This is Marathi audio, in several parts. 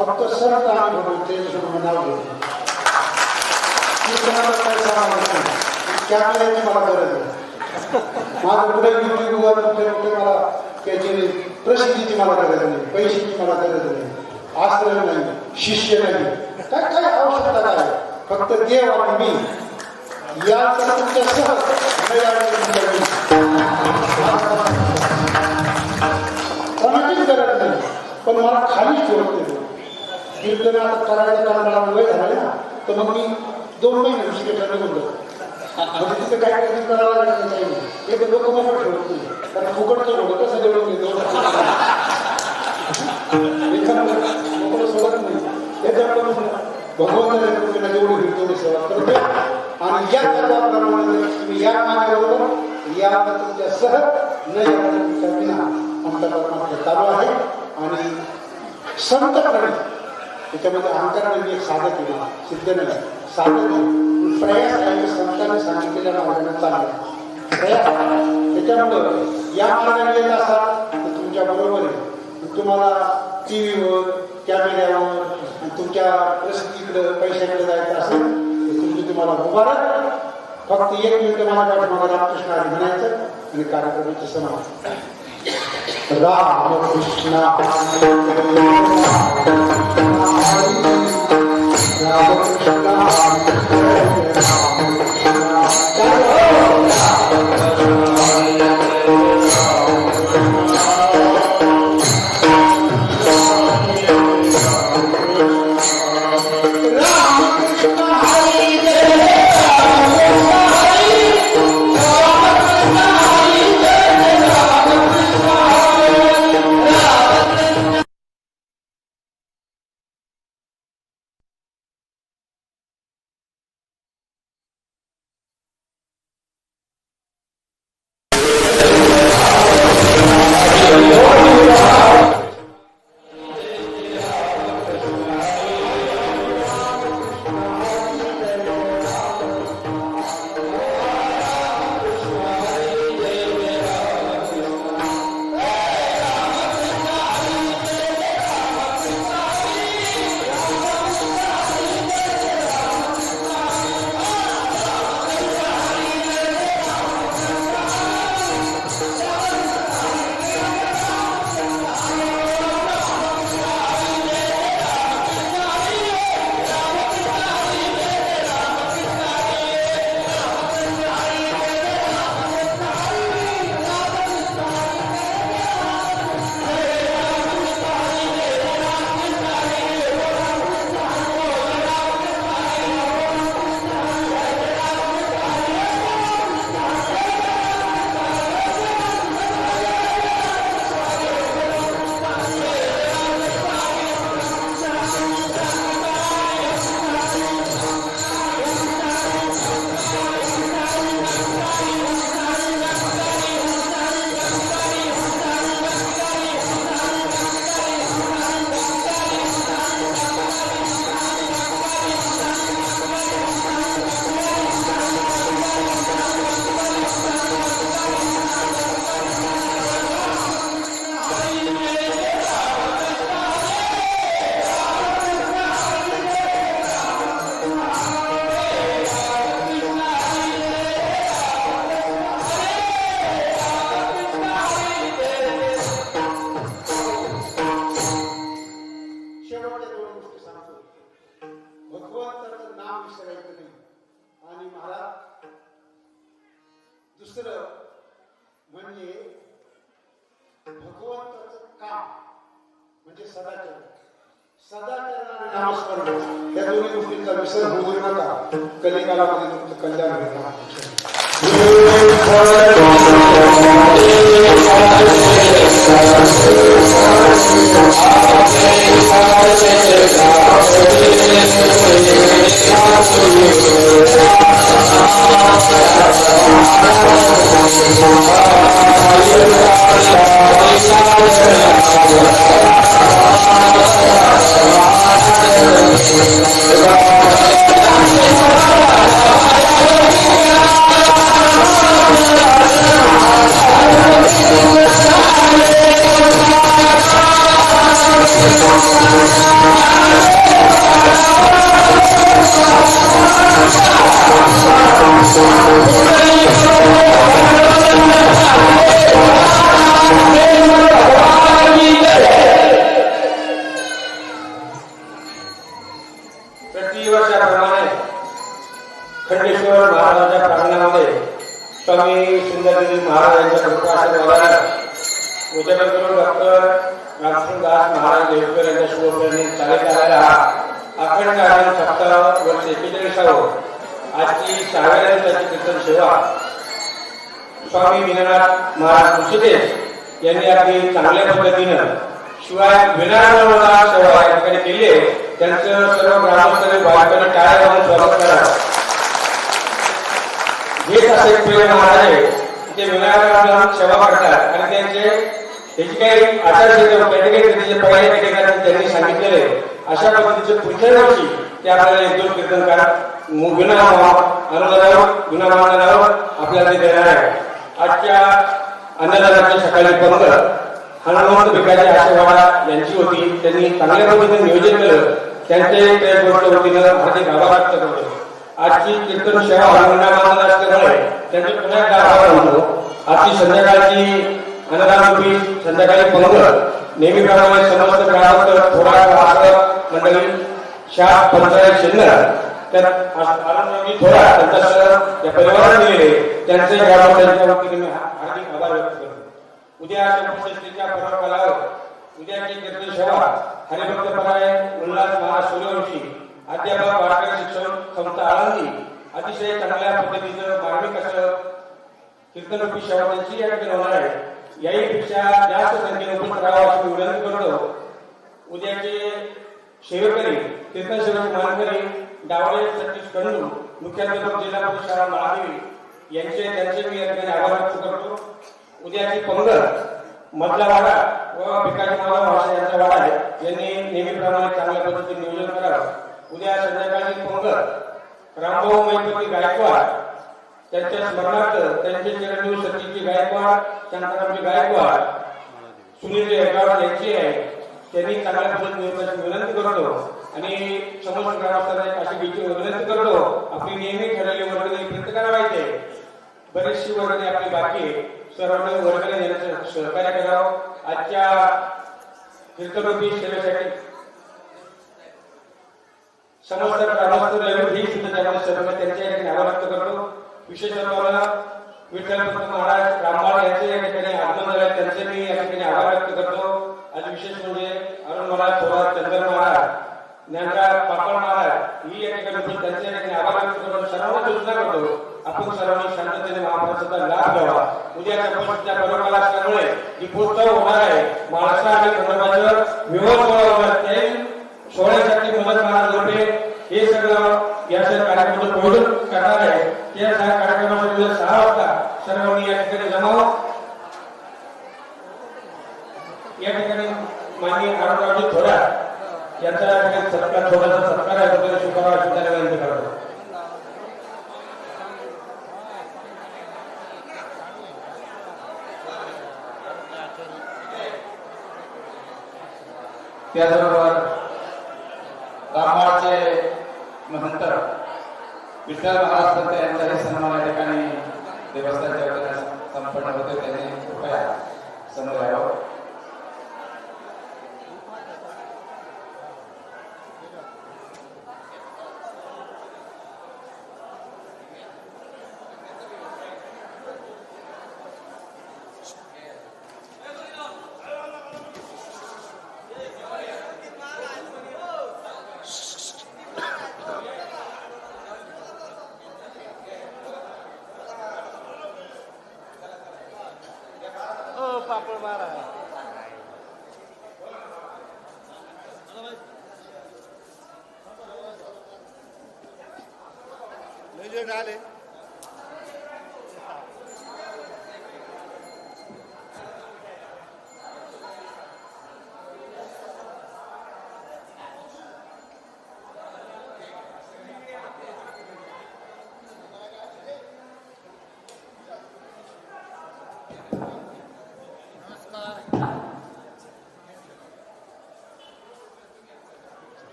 फक्त संत आणि भगवंत त्याच्यासमोर नाव घेतो मी कोणाला काय सांगणार नाही कॅमेऱ्याची मला गरज आहे माझं कुठे युट्यूबवर कुठे कुठे मला त्याची प्रसिद्धीची मला गरज नाही पैशाची मला गरज नाही आश्रय नाही शिष्य नाही काय काय आवश्यकता काय फक्त देव आणि मी या तुमच्या सह न यावे तुमच्या कोणाचीच गरज नाही पण मला खालीच ठेवते कीर्तन आता करायचं कारण वय झालं ना. तर मग मी दोन महिने ऋषिकेशला बोललो म्हणजे तिथं काय काही करावं लागलं नाही. एक लोक मोकळ ठेवत कारण फुकटचं कसं जेवढं घेतो एखादं सोडत नाही. त्याच्यामुळे जेवढी होईल तेवढी सेवा आणि या तत्वाप्रमाणे तुम्ही या माझ्याबरोबर या तुमच्या सह न या तुमच्या विना आमचा परमात्मा चालू आहे. आणि संत करणे त्याच्यामध्ये अहंकार म्हणजे एक साधक आहे ना, सिद्ध नाही. साधक प्रयास आणि संतांनी सांगितलेल्या मार्गाने चालला प्रयास. त्याच्यामुळं या मार्गाने येत असाल तर तुमच्या बरोबर आहे. तुम्हाला टी व्हीवर कॅमेऱ्यावर तुमच्या प्रसिद्धीकडे पैशाकडे जायचं असेल तर तुमची तुम्हाला मुबारक. फक्त एक मिनिट मला वाटत मला रामकृष्ण हरी म्हणायचं आणि कार्यक्रमाची समाप्त. रामकृष्ण शेवटच्या भगवंताचं नाव विसरायचं नाही. आणि महाराज दुसरं म्हणजे भगवंताच काम म्हणजे सदाचार सदाचार आणि नामस्मरण या दोन्ही गोष्टींचा विसर होऊ नका. कलिकालामध्ये तुमचं कल्याण होईल. महाराजांच्या कृपाशीर्वादाने उद्यापन करून डॉक्टर रामसिंगदास महाराज देवकर यांच्या शुभप्रेरणेने चालत आलेला हा अखंड सप्ताह वर्ष एकेचाळीसावं आजची सहाव्या दिवसाची कीर्तन सेवा स्वामी विनानाथ महाराज मुशिदेश यांनी अगदी चांगल्या पद्धतीनं शिवाय विनानाथ सेवा या ठिकाणी केली आहे त्यांचं सर्व ग्रामस्थ बालकांनी टाळ्या लावून स्वागत करा. हेच असे प्रेम महाराज ते विनायकांना सेवा करतात. आणि त्यांचे त्याची काही आचारसंहिता पहिले त्याचे त्यांनी सांगितलेले अशा पद्धतीचे पुढच्या वर्षी ते आपल्याला एक दोन कीर्तन करा विना अनुदानावर विना मानदानावर आपल्याला ते देणार आहे आजच्या अन्नदानाच्या सकाळी पंधरा हनुमंत भिकाजी आशेवाडा यांची होती. त्यांनी चांगल्या पद्धतीने नियोजन केलं. त्यांचे त्या गोष्ट होती हार्दिक आभार व्यक्त करतो आजची कीर्तन सेवा हनुमान असल्यामुळे त्यांचे पुन्हा आजची संध्याकाळची अन्नदानरूपी संध्याकाळी पंगत नेहमीप्रमाणे समस्त ग्राहक थोडा वाचक मंडळी शाह पंचायत शिंदर त्यात आनंदरावजी थोडा त्यांच्यासह या परिवाराने दिलेले त्यांचे त्यांच्या वतीने मी हार्दिक आभार व्यक्त करतो. उद्या चंपषष्ठीच्या पर्वकालावर उद्याची कीर्तन सेवा हरिभक्त पराय उल्हास महाराज सूर्यवंशी अध्यापक वारकरी शिक्षण संस्था आळंदी अतिशय चांगल्या पद्धतीचं मार्मिक असं कीर्तनरूपी सेवा या ठिकाणी होणार आहे. याहीपेक्षा जास्त संख्येने उपस्थित राहावं अशी विनंती करतो. उद्याचे शेवकरी कीर्तन सेवेचे मानकरी डावळे सतीश खंडू मुख्याध्यापक जिल्हा परिषद शाळा महादेवी यांचे त्यांचे मी या ठिकाणी आभार व्यक्त करतो. उद्याची पंगत मधला वाडा व भिकाजी मामा महाराज यांचा वाडा आहे. यांनी नेहमीप्रमाणे चांगल्या पद्धतीने नियोजन करावं. उद्या संध्याकाळी पंगत रामभाऊ मैपती गायकवाड त्यांच्या स्मरणार्थ त्यांचे चिरंजीव सतीजी गायकवाड शांतारामजी गायकवाड सुनील येगाव यांची आहे. त्यांनी चांगल्या पद्धतीने विनंती करतो आणि समस्त ग्रामस्थांना अशी विची- विनंती करतो आपली नेहमी ठरलेली वर्गणी प्रत्येकाला माहिती आहे. बरीचशी वर्गणी आपली बाकी आहे. सर्वांनी वर्गणी देण्याचं सहकार्य करावं. आजच्या कीर्तनोपी सेवेसाठी समस्त ग्रामस्थ लेवल ही सुद्धा त्यामध्ये सर्व त्यांच्या या ठिकाणी आभार व्यक्त करतो विशेष आम्हाला विठ्ठल भक्त महाराज रामबाळ यांचे या ठिकाणी आगमन झाले त्यांचे मी या ठिकाणी आभार व्यक्त करतो आज विशेष म्हणजे अरुण महाराज थोरात चंदन महाराज ज्ञानराव पापड महाराज ही या ठिकाणी उपस्थित त्यांचे या ठिकाणी आभार व्यक्त करतो सर्वांना सूचना करतो आपण सर्वांनी शांततेने महाप्रसादाचा लाभ घ्यावा उद्याच्या उपस्थितीच्या पर्वकाला असल्यामुळे दीपोत्सव होणार आहे महाराष्ट्र आणि खंडोबाचं विवाह सोहळा होणार आहे. त्या सोहळ्यासाठी मोहम्मद महाराज लोटे हे सगळं या सगळ्या कार्यक्रमाचं प्रयोजन करणार आहे. त्या सगळ्या कार्यक्रमासाठी उद्या सहा वाजता सर्वांनी या ठिकाणी जमाव. या ठिकाणी माननीय आरोग्यरावजी थोरात यांचा या ठिकाणी सत्कार थोडासा सत्कार आहे. तो शुक्रवार शुभारा विनंती करतो. त्याचबरोबर रामवाडचे महंत विठ्ठल महाराज पंत यांचाही सन्मान या ठिकाणी देवस्थानच्या संपन्न होते. त्यांनी कृपया समोर यावं. Regionale.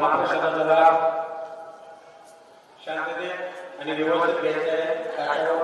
महाप्रसादाचा लाभ शांततेत आणि व्यवस्थित घ्यायचा आहे. ताटावर